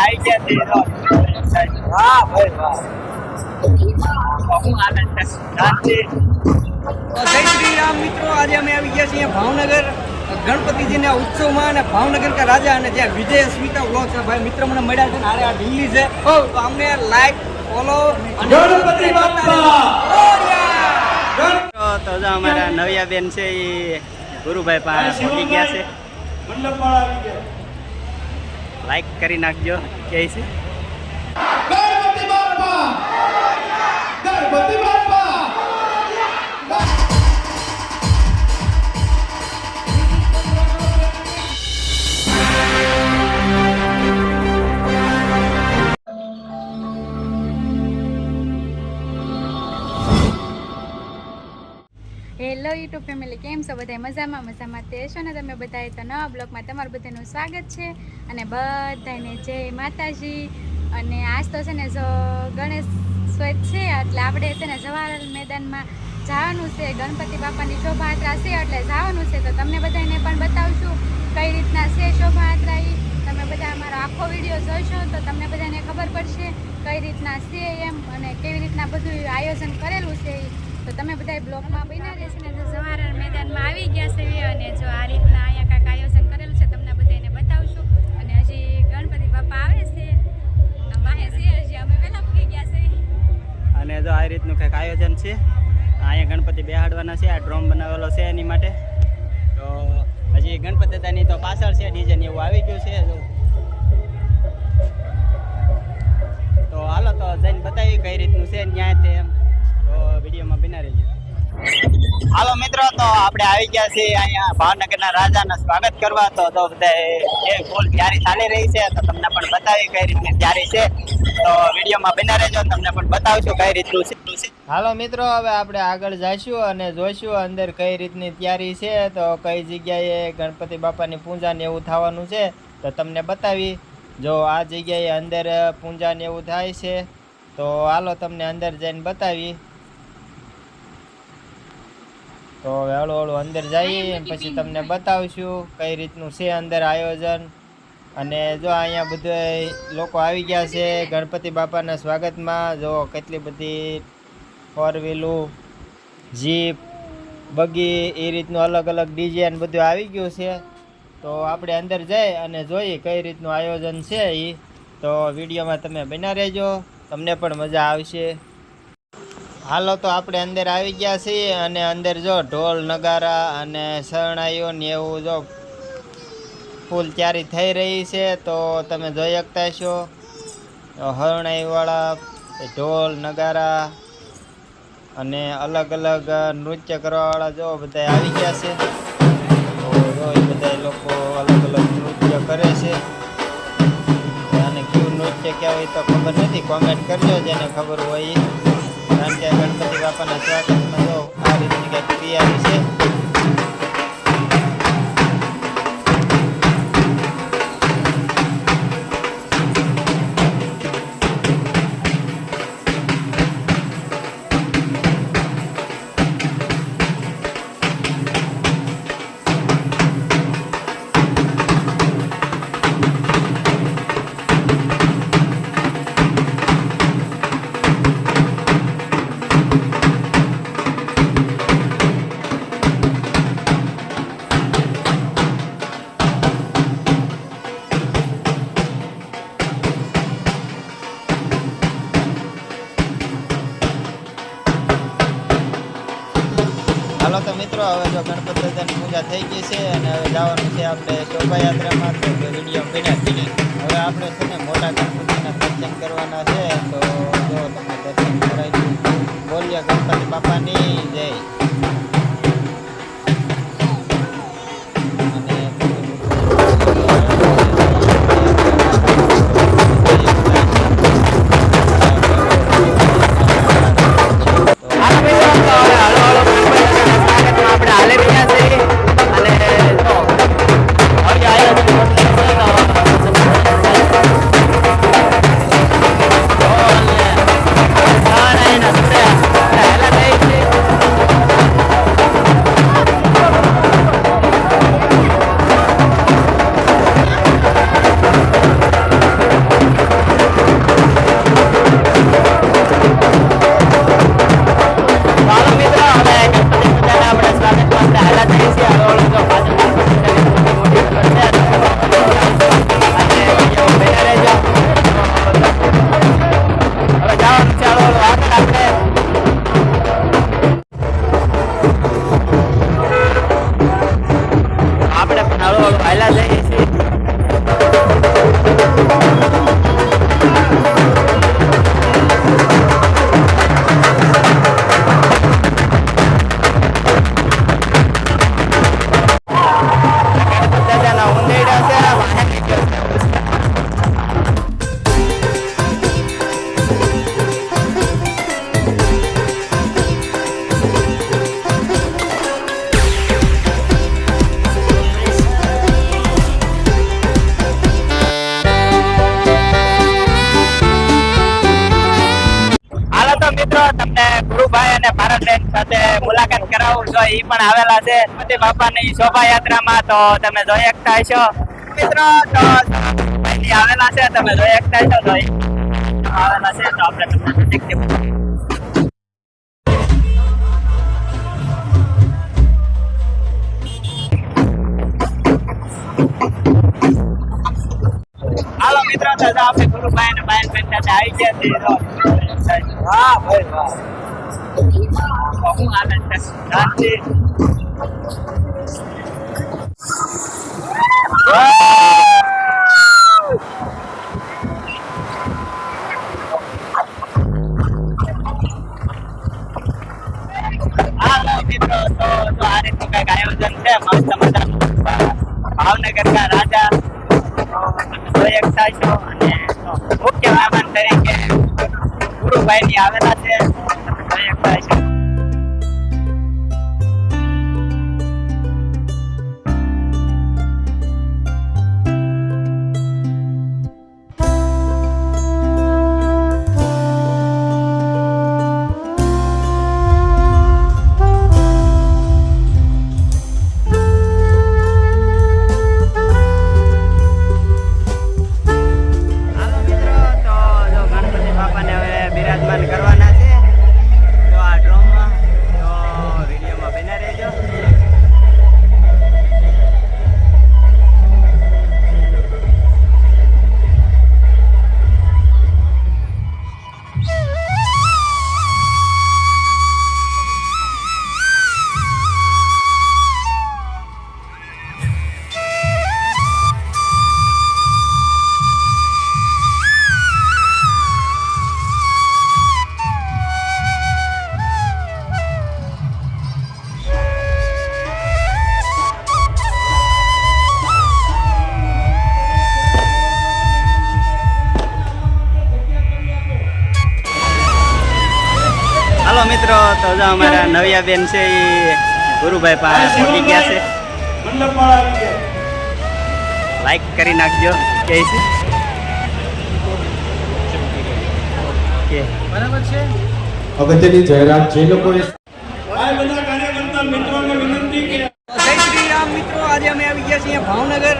આવી ગયા તો હા ભાઈ વાહ શું હાલે છે જય શ્રી રામ મિત્રો આજે અમે આવી ગયા છીએ ભાવનગર ગણપતિજીના ઉત્સવમાં અને ભાવનગર કા રાજા અને જ્યાં વિજય સ્મિતા વ્લોગ છે ભાઈ મિત્ર મને મળ્યા છે હારે આ દિલ્હી છે. તો અમને લાઈક ફોલો ગણપતિ બાપ્પા! તો તો જો અમારા નવિયા બેન છે એ ગુરુભાઈ પાસે પહોંચી ગયા છે. મંડપમાં આવી ગયા લાઈક કરી નાખજો. કે છે ગણપતિ બાપા! ગણપતિ હેલો યુટ્યુબ ફેમિલી કેમ છો? બધા મજામાં? મજામાં તે છો ને તમે બધાએ તો નવા બ્લોગમાં તમારું બધાનું સ્વાગત છે અને બધાને જય માતાજી. અને આજ તો છે ને જો ગણેશ સ્વત છે, એટલે આપણે છે ને જવાહરલાલ મેદાનમાં જવાનું છે. ગણપતિ બાપાની શોભાયાત્રા છે, એટલે જવાનું છે. તો તમને બધાને પણ બતાવશું કઈ રીતના છે શોભાયાત્રા એ તમે બધા અમારો આખો વીડિયો જોઈશો તો તમને બધાને ખબર પડશે કઈ રીતના છે એમ અને કેવી રીતના બધું આયોજન કરેલું છે. તો તમે બધા બ્લોગમાં બન્યા રહેશે ને જો જવાહરલાલ મેદાનમાં આવી ગયા છે અને જો આ રીતના અહીંયા કાંઈક આયોજન કરેલું છે, તમને બધાને બતાવશું. અને હજી ગણપતિ બાપા આવે છે. વાહે છે, હજી અમે ગયા છે. અને જો આ રીતનું કંઈક આયોજન છે, અહીંયા ગણપતિ બેહાડવાના છે, આ ડ્રોમ બનાવેલો છે એની માટે. તો હજી ગણપતિ દાદાની તો પાછળ છે, ડીજે એવું આવી ગયું છે. તો હાલો, તો જઈને બતાવી કઈ રીતનું છે, ન્યાય તે એમ. વિડીયોમાં બિના રહેજો. હાલો મિત્રો તો આપણે આવી ગયા છીએ અહીંયા ભાવનગરના રાજાના સ્વાગત કરવા. તો તો બધા એ ફૂલ તૈયારી ચાલી રહી છે તો તમને પણ બતાવી કઈ રીતની તૈયારી છે. તો વિડીયોમાં બિના રહેજો તમને પણ બતાવશું કઈ રીતનું છે. હાલો મિત્રો હવે આપણે આગળ જઈશું અને જોઈશું અંદર કઈ રીતની તૈયારી છે. તો કઈ જગ્યાએ ગણપતિ બાપાની પૂજા ને એવું થવાનું છે તો તમને બતાવી. જો આ જગ્યાએ અંદર પૂજા ને એવું થાય છે તો હાલો તમને અંદર જઈને બતાવી. તો હવે હળુ હળુ અંદર જઈએ પછી તમને બતાવીશું કઈ રીતનું છે અંદર આયોજન. અને જો અહીંયા બધા લોકો આવી ગયા છે ગણપતિ બાપાના સ્વાગતમાં જો કેટલી બધી ફોર વ્હીલું જીપ બગી એ રીતનું અલગ અલગ ડિઝાઇન બધું આવી ગયું છે. તો આપણે અંદર જઈ અને જોઈએ કઈ રીતનું આયોજન છે એ તો વિડીયોમાં તમે બના રહેજો. તમને પણ મજા આવશે. હાલો તો આપણે અંદર આવી ગયા છીએ અને અંદર જો ઢોલ, નગારા અને શરણાઈઓ ને એવું જો ફૂલ તૈયારી થઈ રહી છે, તો તમે જોઈ શકતા છો હરણાઈવાળા ઢોલ, નગારા અને અલગ અલગ નૃત્ય કરવાવાળા જો બધા આવી ગયા છે. તો જો બધા લોકો અલગ અલગ નૃત્ય કરે છે. અને કયું નૃત્ય કહેવાય તો ખબર નથી કોમેન્ટ કરજો, જેને ખબર હોય કે ગણપતિ બાપાના સ્વાગતમાં જો આ રીતની કંઈક તૈયારી છે. થઈ ગઈ છે અને હવે જવાનું છે આપણે શોભાયાત્રામાં તો વીડિયો બન્યા હવે આપણે છો એ પણ આવેલા છે. ગણપતિ બાપાની શોભાયાત્રામાં તો તમે જોઈ શકતા છો. મિત્રો, તો આવેલા છે. તમે જોઈ શકતા છો, તો આવેલા છે. તો આપણે તમને. હાલો મિત્રો, તો આપણે ગુરુભાઈ અને બેન સાથે આવી ગયા છે હા, ભાઈ વાહ તો હું આનંદ છે શાંતિ જો અમારા નવિયા બેન છે એ ગુરુભાઈ પાસે પહોંચી ગયા છે. મંડપવાળા આવી ગયા. લાઈક કરી નાખજો. કે છે? કે? અગત્યની જાહેરાત જે લોકોએ આ બધા કાર્યકર્તા મિત્રોને વિનંતી કે જય શ્રી રામ મિત્રો. આજે અમે આવી ગયા છીએ ભાવનગર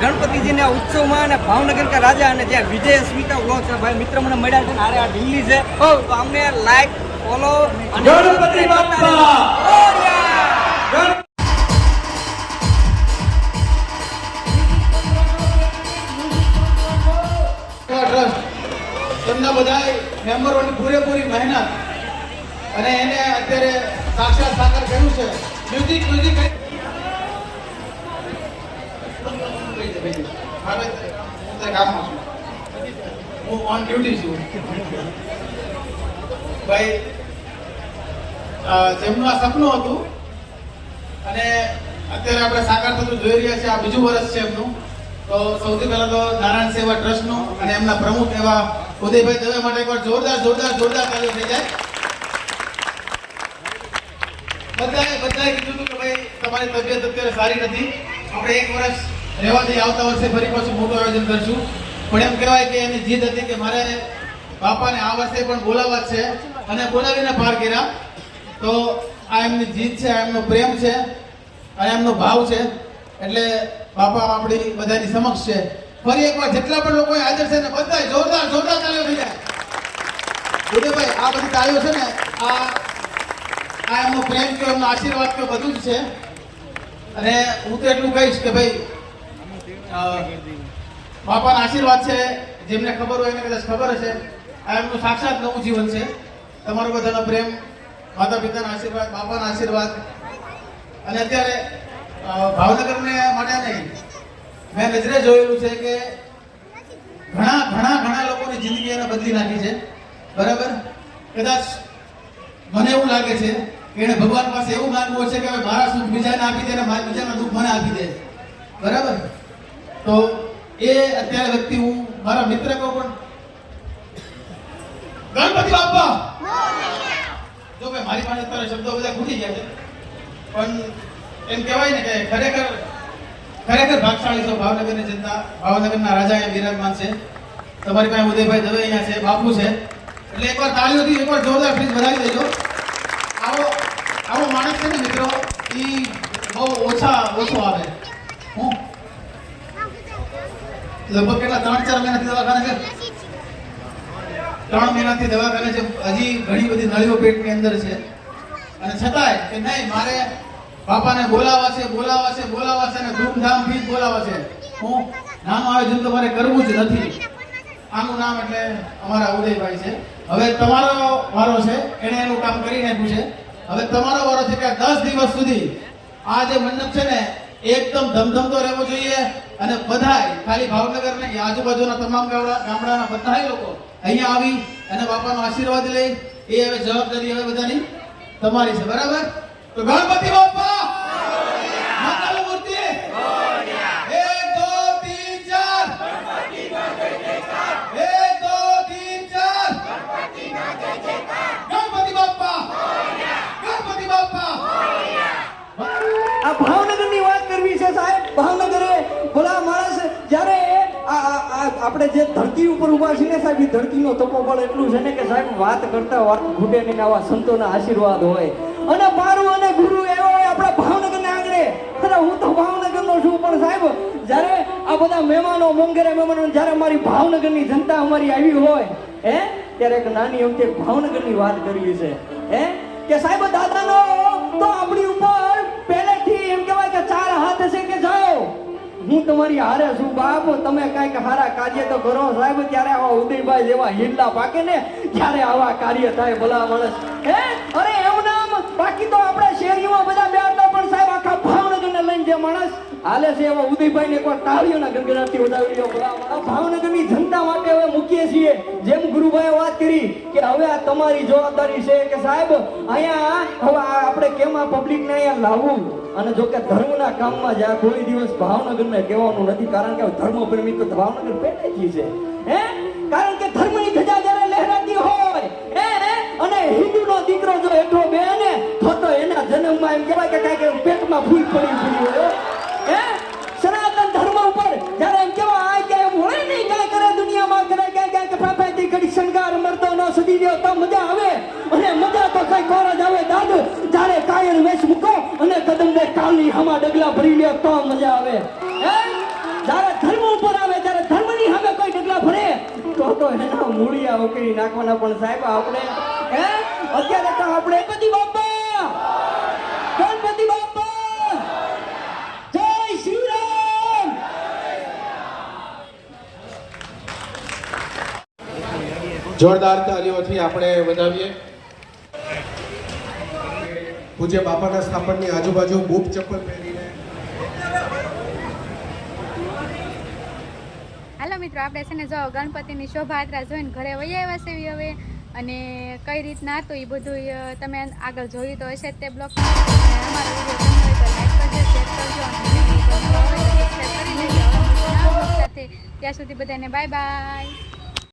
ગણપતિજીના ઉત્સવમાં અને ભાવનગર કા રાજા અને જ્યાં વિજય સ્મિતા વ્લોગ છે ભાઈ મિત્ર મને મળ્યા છે અરે આ દિલ્હી છે. તો અમને લાઈક ફોલો ગણપતિ બાપ્પા! તેમના બધા મેમ્બરોની પૂરેપૂરી મહેનત. અને એને અત્યારે સાક્ષાત સાકાર કર્યું છે. મ્યુઝિક મ્યુઝિક કામમાં છું. હું ઓન ડ્યુટી છું. ભાઈ જેમનું આ સપનું હતું અને અત્યારે આપણે સાકાર થતું જોઈ રહ્યા છીએ, આ બીજું વર્ષ છે એમનું. તો સૌથી પહેલા તો નારાયણ સેવા ટ્રસ્ટનું અને એમના પ્રમુખ એવા ઉદયભાઈ દવે માટે એકવાર જોરદાર જોરદાર જોરદાર કાર્ય થઈ જાય. બધાએ બધાએ કીધું હતું કે ભાઈ, તમારી તબિયત અત્યારે સારી નથી. આપણે એક વર્ષ રહેવા દઈએ આવતા વર્ષે ફરી પાછું મોટું આયોજન કરશું. પણ એમ કહેવાય કે એની જીદ હતી કે મારે બાપાને આ વર્ષે પણ બોલાવવા છે. અને બોલાવીને પાર કર્યા. તો આ એમની જીદ છે, આ એમનો પ્રેમ છે અને એમનો ભાવ છે. એટલે બાપા આપણી બધાની સમક્ષ છે. ફરી એકવાર જેટલા પણ લોકો હાજર છે ને બધા જોરદાર જોરદાર તાળીઓ થઈ જાય. ઉદયભાઈ આ બધી તાળીઓ છે ને, આ આ એમનો પ્રેમ કયો, એમનો આશીર્વાદ કયો, બધું જ છે. અને હું તો એટલું કહીશ કે ભાઈ બાપાના આશીર્વાદ છે, જેમને ખબર હોય એને કદાચ ખબર હશે. આ એમનું સાક્ષાત નવું જીવન છે. તમારો બધાનો પ્રેમ માતા પિતાના આશીર્વાદ, બાપાના આશીર્વાદ. અને અત્યારે ભાવનગરને માટે નહીં, મેં નજરે જોયેલું છે કે ઘણા ઘણા ઘણા લોકોની જિંદગી એને બદલી નાખી છે. બરાબર? કદાચ મને એવું લાગે છે કે એને ભગવાન પાસે એવું માનવું છે કે હવે મારા સુખ બીજાને આપી દે અને મારા બીજાના દુઃખ મને આપી દે. બરાબર? તો એ અત્યારે વ્યક્તિ હું, મારા મિત્ર કહું પણ ગણપતિ બાપા! જો ભાઈ મારી પાસે અત્યારે શબ્દો બધા ખૂટી ગયા છે. પણ એમ કહેવાય ને કે ખરેખર ખરેખર ભાગશાળી છો ભાવનગરની જનતા ભાવનગરના રાજા એ વિરાજમાન છે. તમારી પાસે ઉદયભાઈ દવે અહીંયા છે બાપુ છે. એટલે એકવાર તાળીઓથી એકવાર જોરદાર ફ્રીજ વધાવી દેજો. આવો આવો માણસ છે ને મિત્રો એ બહુ ઓછા ઓછો આવે. હું? લગભગ કેટલા ત્રણ ચાર મહિનાથી દવાખાને છે? ત્રણ મહિનાથી દવાખાને છે. હજી ઘણી બધી નળીઓ પેટની અંદર છે. અને છતાંય કે નહીં, મારે બાપાને બોલાવા છે બોલાવા છે બોલાવા છે અને ધૂમધામથી જ બોલાવા છે. હું નાનું આયોજન તો મારે કરવું જ નથી. આનું નામ એટલે અમારા ઉદયભાઈ છે. હવે તમારો વારો છે, એણે એનું કામ કરી નાખ્યું છે. હવે તમારો વારો છે કે દસ દિવસ સુધી આ જે મંડપ છે ને, એકદમ ધમધમતો રહેવો જોઈએ. અને બધાય, ખાલી ભાવનગર ને આજુબાજુના તમામ ગામડા ગામડાના બધાય લોકો અહીંયા આવી અને બાપાનો આશીર્વાદ લઈ એ હવે જવાબદારી હવે બધાની તમારી છે, બરાબર? તો ગણપતિ બાપા મંગલ મૂર્તિ એક દો તીન ચાર એક દો તીન ચાર ગણપતિ બાપા ગણપતિ બાપા આ ભાવનગરની વાત કરવી છે સાહેબ ભાવનગરે ભલા માણસ જ્યારે આ આ- આ આપણે જે ધરતી ઉપર ઊભા છીએ ને સાહેબ, એ ધરતીનો તપોબળ એટલું છે ને કે સાહેબ, વાત કરતા વાત ઘૂટે નહીં આવા સંતોના આશીર્વાદ હોય. અને મારું અને ગુરુ એવો હોય આપણા ભાવનગરના આંગણે. અને હું તો ભાવનગરનો છું, પણ સાહેબ, જ્યારે આ બધા મહેમાનો મોંઘેરા મહેમાનો જ્યારે અમારી ભાવનગરની જનતા અમારી આવી હોય, હે? ત્યારે એક નાની અમથી એક ભાવનગરની વાત કરવી છે. હે? કે સાહેબ, દાદાનો તો આપણી ઉપર હું તમારી હારે છું બાપ, તમે કંઈક હારા કાર્ય તો કરો સાહેબ, ત્યારે આવા ઉદયભાઈ જેવા હિલ્લા પાકે ને, ત્યારે આવા કાર્ય થાય ભલા માણસ. હે? અરે એવું નામ બાકી તો આપણે શેરીમાં બધા બેઠા પણ સાહેબ, આખા ભાવનગરને લઈને જે માણસ હાલે છે એવા ઉદયભાઈ ને એકવાર તાળીઓના ગણગણાટથી વધાવી લો ભલા ભાવનગરની જનતા માટે હવે મૂકીએ છીએ. જેમ ગુરુભાઈએ વાત કરી કે હવે આ તમારી જવાબદારી છે કે સાહેબ, અહીંયા હવે આપણે કેમ આ પબ્લિકને અહીંયા લાવવું? અને જો કે ધર્મના કામમાં જ્યાં કોઈ દિવસ ભાવનગરને કહેવાનું નથી કારણ કે ધર્મ પ્રેમી તો ભાવનગર પેટેથી છે હે કારણ કે ધર્મની ધજા જ્યારે લહેરાતી હોય હે અને હિન્દુનો દીકરો જો હેઠો બે ને તો તો એના જન્મમાં એમ કહેવાય કે કાંઈક પેટમાં ફૂલ પડી પડી હોય હે સનાતન ધર્મ ઉપર જ્યારે એમ કહેવાય કે એમ હોય નહીં કાંઈ કરે દુનિયામાં કરે ક્યાંક ક્યાંક ફાફાથી ઘડી શણગાર મરતો ન સદી દેવ તો મજા આવે અને મજા તો કઈ કોર જ આવે દાદ જ્યારે કાયર વેશ મૂકો અને કદમ ને કાલની હમા ડગલા ભરી તો મજા આવે. હે? ધર્મ ઉપર આવે, ત્યારે ધર્મની સામે કોઈ ડગલા ભરે તો તો એના મૂળિયા ઉકેલી નાખવાના પણ સાહેબ આપણે, હે? અત્યારે તો આપણે ગણપતિ બાપા! ગણપતિ બાપા! જય શ્રી રામ જોરદાર તાલીઓથી આપણે વધાવીએ. પૂજ્ય બાપાના સ્થાપનની આજુબાજુ બૂટ ચપ્પલ પહેરીને. હાલો મિત્રો, આપણે છે ને જો ગણપતિની શોભાયાત્રા જોઈને ઘરે વહી આવ્યા છે હવે. અને કઈ રીતના હતું એ બધું તમે આગળ જોયું તો હશે તે બ્લોગ. અમારો વીડિયો કરજો અને ત્યાં સુધી બધાને બાય બાય.